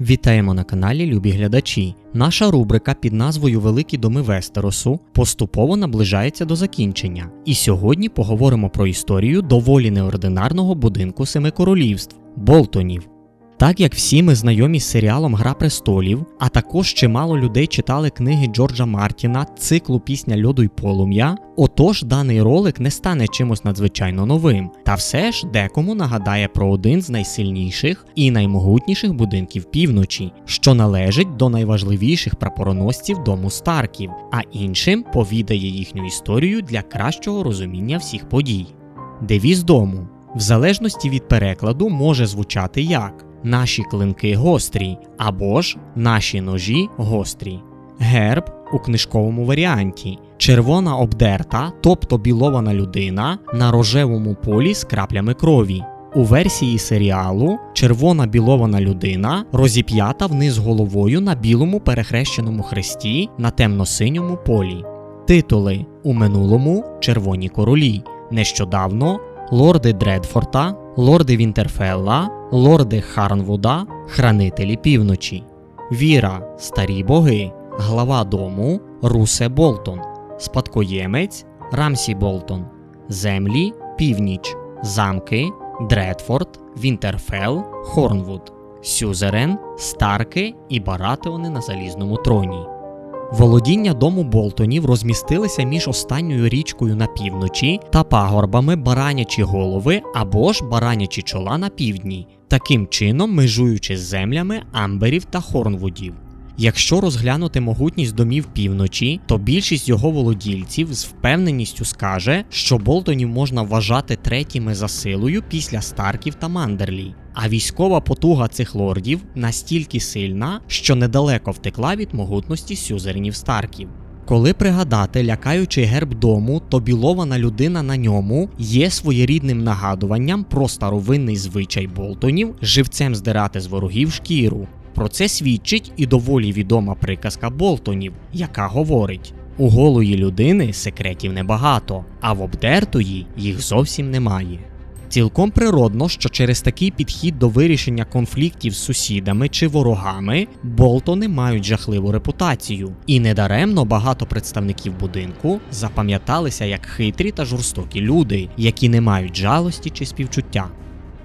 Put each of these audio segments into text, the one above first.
Вітаємо на каналі Любі глядачі. Наша рубрика під назвою Великі доми Вестеросу поступово наближається до закінчення. І сьогодні поговоримо про історію доволі неординарного будинку Семи Королівств Болтонів. Так як всі ми знайомі з серіалом Гра престолів, а також чимало людей читали книги Джорджа Мартіна, циклу Пісня льоду й полум'я, отож даний ролик не стане чимось надзвичайно новим, та все ж декому нагадає про один з найсильніших і наймогутніших будинків півночі, що належить до найважливіших прапороносців дому Старків, а іншим повідає їхню історію для кращого розуміння всіх подій. Девіз дому в залежності від перекладу може звучати як Наші клинки гострі або ж Наші ножі гострі. Герб у книжковому варіанті червона обдерта, тобто білована людина на рожевому полі з краплями крові. У версії серіалу червона білована людина розіп'ята вниз головою на білому перехрещеному хресті на темно-синьому полі. Титули у минулому червоні королі. Нещодавно лорди Дредфорта, лорди Вінтерфелла, лорди Харнвуда, хранителі півночі, Віра, старі боги, глава дому Русе Болтон, спадкоємець Рамсі Болтон, землі Північ, замки Дредфорд, Вінтерфелл, Хорнвуд, Сюзерен, Старки і Баратеони на залізному троні. Володіння дому Болтонів розмістилися між останньою річкою на півночі та пагорбами баранячі голови або ж баранячі чола на півдні, таким чином межуючи з землями Амберів та Хорнвудів. Якщо розглянути могутність домів півночі, то більшість його володільців з впевненістю скаже, що Болтонів можна вважати третіми за силою після Старків та Мандерлі. А військова потуга цих лордів настільки сильна, що недалеко втекла від могутності сюзернів Старків. Коли пригадати лякаючий герб дому, то білована людина на ньому є своєрідним нагадуванням про старовинний звичай Болтонів живцем здирати з ворогів шкіру. Про це свідчить і доволі відома приказка Болтонів, яка говорить: у голої людини секретів небагато, а в обдертої їх зовсім немає. Цілком природно, що через такий підхід до вирішення конфліктів з сусідами чи ворогами Болтони мають жахливу репутацію, і недаремно багато представників будинку запам'яталися як хитрі та жорстокі люди, які не мають жалості чи співчуття.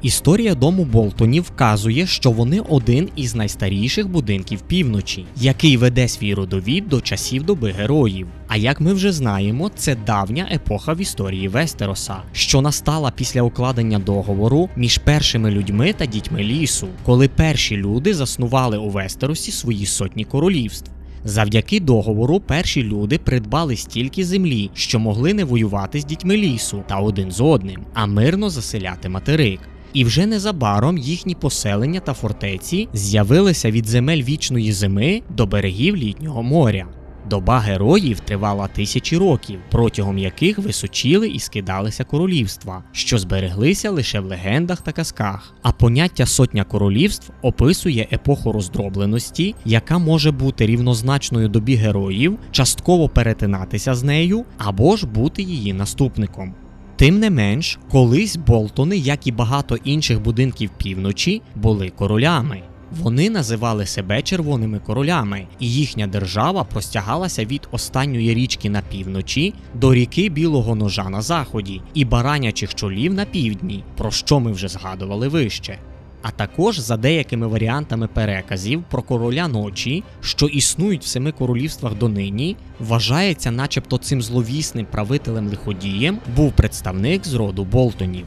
Історія дому Болтонів вказує, що вони один із найстаріших будинків півночі, який веде свій родовід до часів доби героїв. А як ми вже знаємо, це давня епоха в історії Вестероса, що настала після укладення договору між першими людьми та дітьми лісу, коли перші люди заснували у Вестеросі свої сотні королівств. Завдяки договору перші люди придбали стільки землі, що могли не воювати з дітьми лісу та один з одним, а мирно заселяти материк. І вже незабаром їхні поселення та фортеці з'явилися від земель вічної зими до берегів літнього моря. Доба героїв тривала тисячі років, протягом яких височіли і скидалися королівства, що збереглися лише в легендах та казках. А поняття сотня королівств описує епоху роздробленості, яка може бути рівнозначною добі героїв, частково перетинатися з нею або ж бути її наступником. Тим не менш, колись Болтони, як і багато інших будинків півночі, були королями. Вони називали себе червоними королями, і їхня держава простягалася від останньої річки на півночі до ріки Білого Ножа на заході і баранячих чолів на півдні, про що ми вже згадували вище. А також за деякими варіантами переказів про короля ночі, що існують в семи королівствах донині, вважається, начебто цим зловісним правителем лиходієм був представник з роду Болтонів.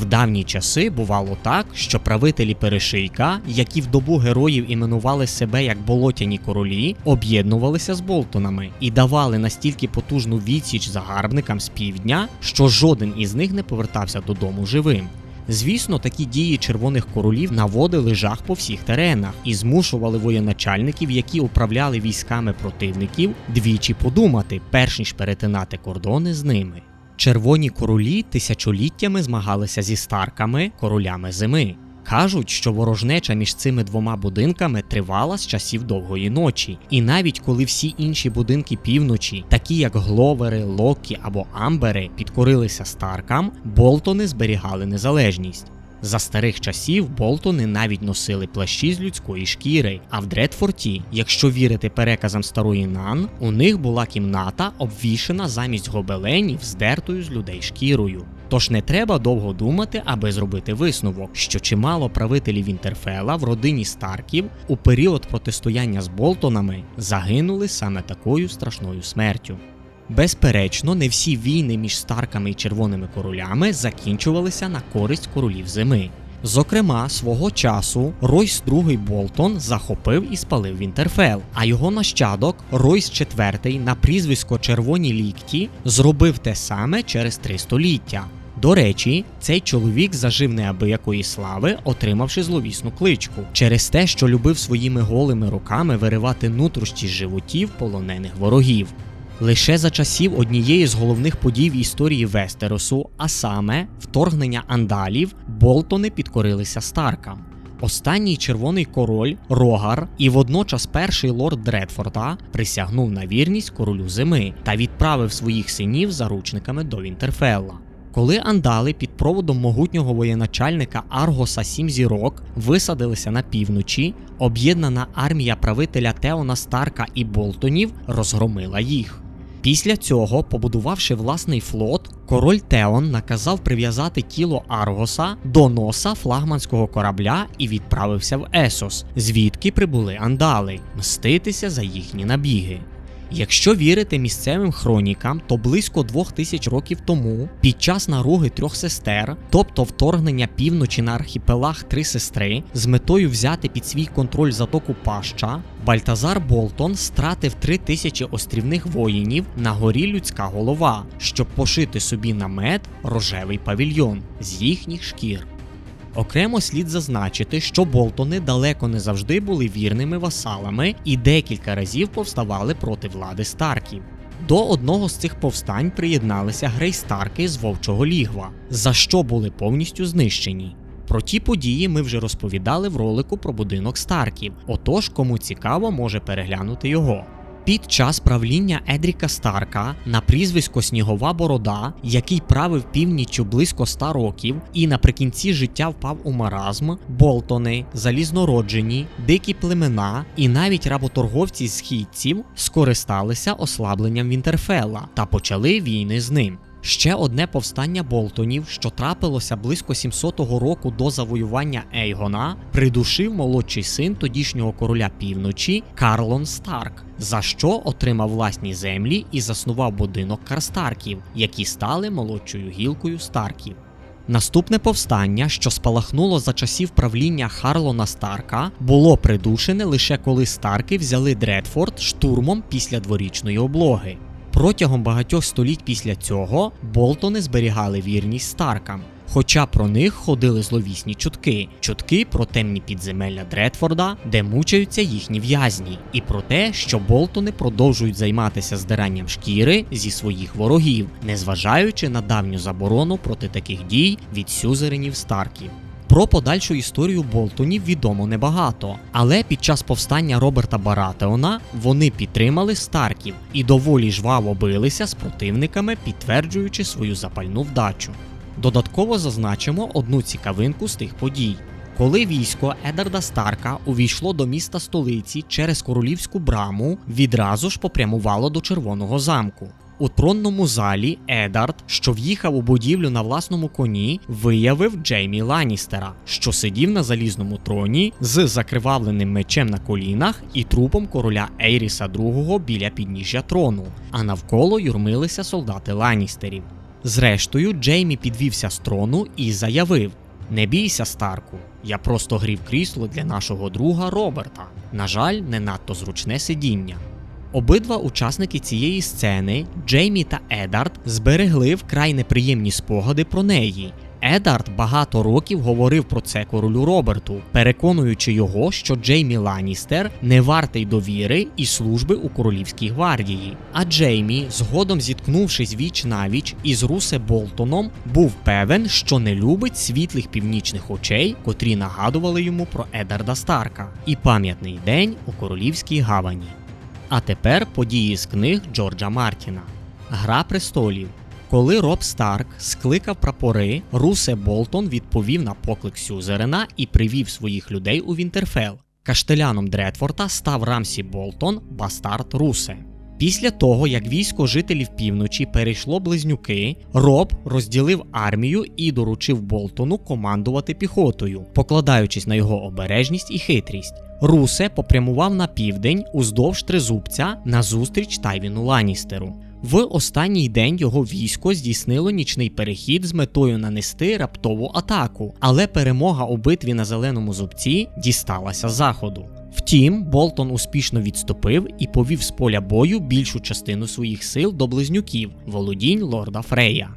В давні часи бувало так, що правителі перешийка, які в добу героїв іменували себе як болотяні королі, об'єднувалися з Болтонами і давали настільки потужну відсіч загарбникам з півдня, що жоден із них не повертався додому живим. Звісно, такі дії червоних королів наводили жах по всіх теренах і змушували воєначальників, які управляли військами противників, двічі подумати, перш ніж перетинати кордони з ними. Червоні королі тисячоліттями змагалися зі старками, королями зими. Кажуть, що ворожнеча між цими двома будинками тривала з часів довгої ночі, і навіть коли всі інші будинки півночі, такі як Гловери, Локі або Амбери, підкорилися Старкам, Болтони зберігали незалежність. За старих часів Болтони навіть носили плащі з людської шкіри. А в Дредфорті, якщо вірити переказам старої Нан, у них була кімната, обвішена замість гобеленів, здертою з людей шкірою. Тож не треба довго думати, аби зробити висновок, що чимало правителів Інтерфела в родині Старків у період протистояння з Болтонами загинули саме такою страшною смертю. Безперечно, не всі війни між Старками і Червоними королями закінчувалися на користь королів зими. Зокрема, свого часу Ройс II Болтон захопив і спалив Вінтерфел, а його нащадок Ройс IV на прізвисько Червоні лікті зробив те саме через три століття. До речі, цей чоловік зажив неабиякої слави, отримавши зловісну кличку, через те, що любив своїми голими руками виривати нутрощі животів полонених ворогів. Лише за часів однієї з головних подій в історії Вестеросу, а саме вторгнення андалів, Болтони підкорилися Старкам. Останній червоний король Рогар і водночас перший лорд Дредфорда присягнув на вірність королю зими та відправив своїх синів заручниками до Вінтерфелла. Коли андали під проводом могутнього воєначальника Аргоса Сім зірок висадилися на півночі, об'єднана армія правителя Теона Старка і Болтонів розгромила їх. Після цього, побудувавши власний флот, король Теон наказав прив'язати тіло Аргоса до носа флагманського корабля і відправився в Есос, звідки прибули андали, мститися за їхні набіги. Якщо вірити місцевим хронікам, то близько двох тисяч років тому, під час наруги трьох сестер, тобто вторгнення півночі на архіпелаг Три сестри, з метою взяти під свій контроль затоку Паща, Бальтазар Болтон стратив три тисячі острівних воїнів на горі людська голова, щоб пошити собі намет рожевий павільйон з їхніх шкір. Окремо слід зазначити, що Болтони далеко не завжди були вірними васалами і декілька разів повставали проти влади Старків. До одного з цих повстань приєдналися грейстарки з Вовчого Лігва, за що були повністю знищені. Про ті події ми вже розповідали в ролику про будинок Старків, отож, кому цікаво, може переглянути його. Під час правління Едріка Старка на прізвисько Снігова Борода, який правив північчю близько ста років, і наприкінці життя впав у маразм, Болтони, залізнороджені, дикі племена і навіть работорговці східців скористалися ослабленням Вінтерфелла та почали війни з ним. Ще одне повстання Болтонів, що трапилося близько 700 року до завоювання Ейгона, придушив молодший син тодішнього короля півночі Карлон Старк, за що отримав власні землі і заснував будинок Карстарків, які стали молодшою гілкою Старків. Наступне повстання, що спалахнуло за часів правління Харлона Старка, було придушене лише коли Старки взяли Дредфорд штурмом після дворічної облоги. Протягом багатьох століть після цього Болтони зберігали вірність Старкам. Хоча про них ходили зловісні чутки, чутки про темні підземелля Дредфорда, де мучаються їхні в'язні, і про те, що Болтони продовжують займатися здиранням шкіри зі своїх ворогів, незважаючи на давню заборону проти таких дій від сюзеренів Старків. Про подальшу історію Болтонів відомо небагато, але під час повстання Роберта Баратеона вони підтримали Старків і доволі жваво билися з противниками, підтверджуючи свою запальну вдачу. Додатково зазначимо одну цікавинку з тих подій. Коли військо Едарда Старка увійшло до міста столиці через королівську браму, відразу ж попрямувало до Червоного замку. У тронному залі Едард, що в'їхав у будівлю на власному коні, виявив Джеймі Ланністера, що сидів на залізному троні з закривавленим мечем на колінах і трупом короля Ейріса II біля підніжжя трону, а навколо юрмилися солдати Ланністерів. Зрештою, Джеймі підвівся з трону і заявив: Не бійся, Старку, я просто грів крісло для нашого друга Роберта. На жаль, не надто зручне сидіння. Обидва учасники цієї сцени, Джеймі та Едард, зберегли вкрай неприємні спогади про неї. Едард багато років говорив про це королю Роберту, переконуючи його, що Джеймі Ланністер не вартий довіри і служби у королівській гвардії. А Джеймі, згодом зіткнувшись віч навіч із Русе Болтоном, був певен, що не любить світлих північних очей, котрі нагадували йому про Едарда Старка, і пам'ятний день у королівській гавані. А тепер події з книг Джорджа Мартіна. Гра престолів. Коли Роб Старк скликав прапори, Русе Болтон відповів на поклик Сюзерена і привів своїх людей у Вінтерфел. Каштеляном Дредфорта став Рамсі Болтон, бастард Русе. Після того, як військо жителів півночі перейшло близнюки, Роб розділив армію і доручив Болтону командувати піхотою, покладаючись на його обережність і хитрість. Русе попрямував на південь уздовж тризубця назустріч Тайвіну Ланістеру. В останній день його військо здійснило нічний перехід з метою нанести раптову атаку, але перемога у битві на зеленому зубці дісталася заходу. Втім, Болтон успішно відступив і повів з поля бою більшу частину своїх сил до близнюків, володінь лорда Фрея.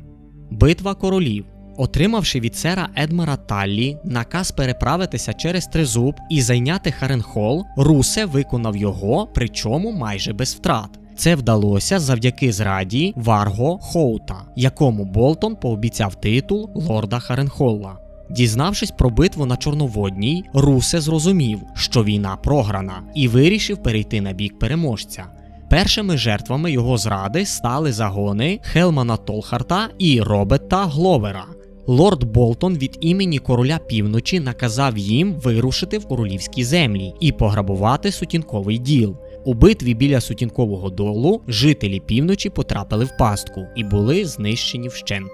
Битва королів. Отримавши від сера Едмара Таллі наказ переправитися через Тризуб і зайняти Харенхол, Русе виконав його, причому майже без втрат. Це вдалося завдяки зраді Варго Хоута, якому Болтон пообіцяв титул лорда Харенхолла. Дізнавшись про битву на Чорноводній, Русе зрозумів, що війна програна, і вирішив перейти на бік переможця. Першими жертвами його зради стали загони Хелмана Толхарта і Робетта Гловера. Лорд Болтон від імені короля півночі наказав їм вирушити в королівські землі і пограбувати сутінковий діл. У битві біля сутінкового долу жителі півночі потрапили в пастку і були знищені вщент.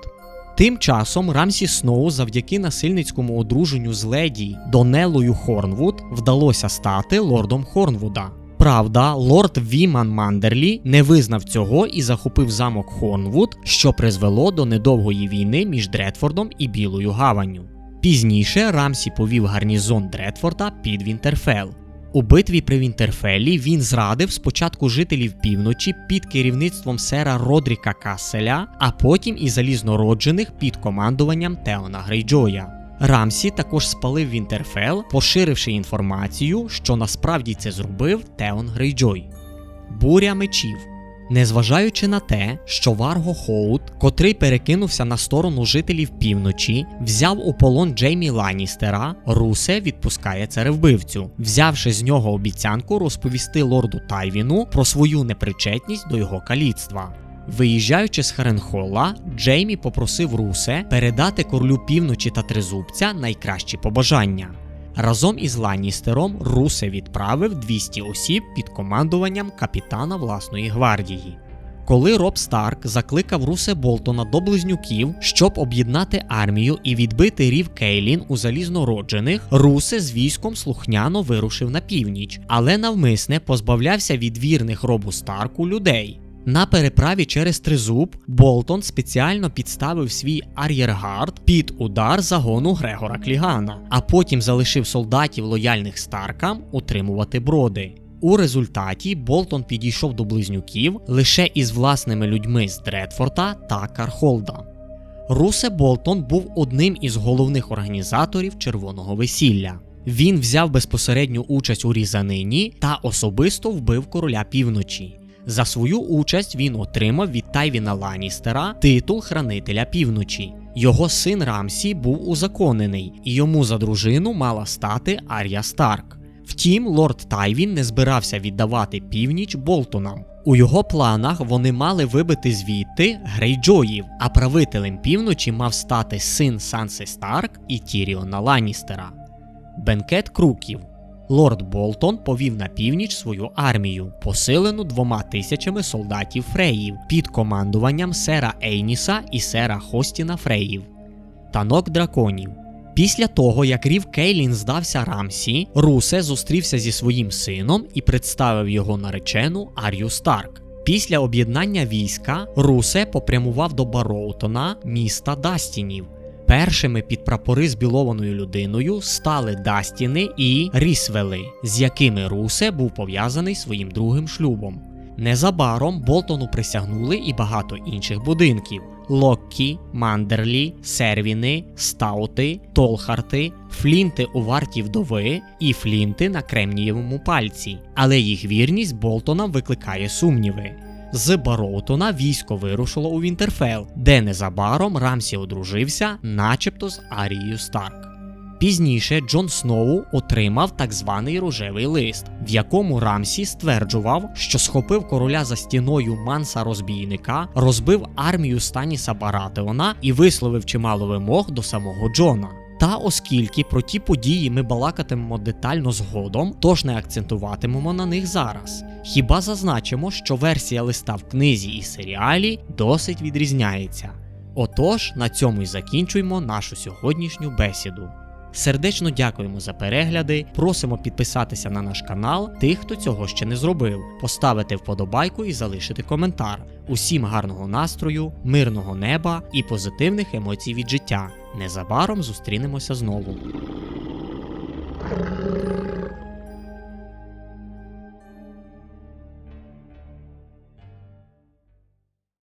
Тим часом Рамсі Сноу завдяки насильницькому одруженню з леді Донелою Хорнвуд вдалося стати лордом Хорнвуда. Правда, лорд Віман Мандерлі не визнав цього і захопив замок Хорнвуд, що призвело до недовгої війни між Дредфордом і Білою Гаванню. Пізніше Рамсі повів гарнізон Дредфорда під Вінтерфел. У битві при Вінтерфеллі він зрадив спочатку жителів півночі під керівництвом сера Родріка Касселя, а потім і залізнороджених під командуванням Теона Грейджоя. Рамсі також спалив Вінтерфел, поширивши інформацію, що насправді це зробив Теон Грейджой. Буря мечів. Незважаючи на те, що Варго Хоут, котрий перекинувся на сторону жителів півночі, взяв у полон Джеймі Ланністера, Русе відпускає царевбивцю, взявши з нього обіцянку розповісти лорду Тайвіну про свою непричетність до його каліцтва. Виїжджаючи з Харенхола, Джеймі попросив Русе передати королю півночі та тризубця найкращі побажання. Разом із Ланністером Русе відправив 200 осіб під командуванням капітана власної гвардії. Коли Роб Старк закликав Русе Болтона до близнюків, щоб об'єднати армію і відбити рів Кейлін у залізнороджених, Русе з військом слухняно вирушив на північ, але навмисне позбавлявся від вірних Робу Старку людей. На переправі через Тризуб Болтон спеціально підставив свій ар'єргард під удар загону Грегора Клігана, а потім залишив солдатів лояльних Старкам утримувати броди. У результаті Болтон підійшов до близнюків лише із власними людьми з Дредфорта та Кархолда. Русе Болтон був одним із головних організаторів червоного весілля. Він взяв безпосередню участь у різанині та особисто вбив короля півночі. За свою участь він отримав від Тайвіна Ланністера титул хранителя півночі. Його син Рамсі був узаконений, і йому за дружину мала стати Ар'я Старк. Втім, лорд Тайвін не збирався віддавати північ Болтонам. У його планах вони мали вибити звідти Грейджоїв, а правителем півночі мав стати син Санси Старк і Тіріона Ланністера. Бенкет Круків Лорд Болтон повів на північ свою армію, посилену двома тисячами солдатів Фреїв під командуванням сера Ейніса і сера Хостіна Фреїв. Танок драконів. Після того, як рів Кейлін здався Рамсі, Русе зустрівся зі своїм сином і представив його наречену Ар'ю Старк. Після об'єднання війська Русе попрямував до Бароутона, міста Дастінів. Першими під прапори з білованою людиною стали Дастіни і Рісвели, з якими Русе був пов'язаний своїм другим шлюбом. Незабаром Болтону присягнули і багато інших будинків: Локкі, Мандерлі, Сервіни, Стаути, Толхарти, Флінти у варті вдови і Флінти на Кремнієвому пальці. Але їх вірність Болтона викликає сумніви. З Бароутона військо вирушило у Вінтерфел, де незабаром Рамсі одружився, начебто з Арією Старк. Пізніше Джон Сноу отримав так званий рожевий лист, в якому Рамсі стверджував, що схопив короля за стіною манса розбійника, розбив армію Станіса Баратеона і висловив чимало вимог до самого Джона. Та оскільки про ті події ми балакатимемо детально згодом, тож не акцентуватимемо на них зараз. Хіба зазначимо, що версія листа в книзі і серіалі досить відрізняється. Отож, на цьому й закінчуємо нашу сьогоднішню бесіду. Сердечно дякуємо за перегляди, просимо підписатися на наш канал тих, хто цього ще не зробив, поставити вподобайку і залишити коментар. Усім гарного настрою, мирного неба і позитивних емоцій від життя. Незабаром зустрінемося знову.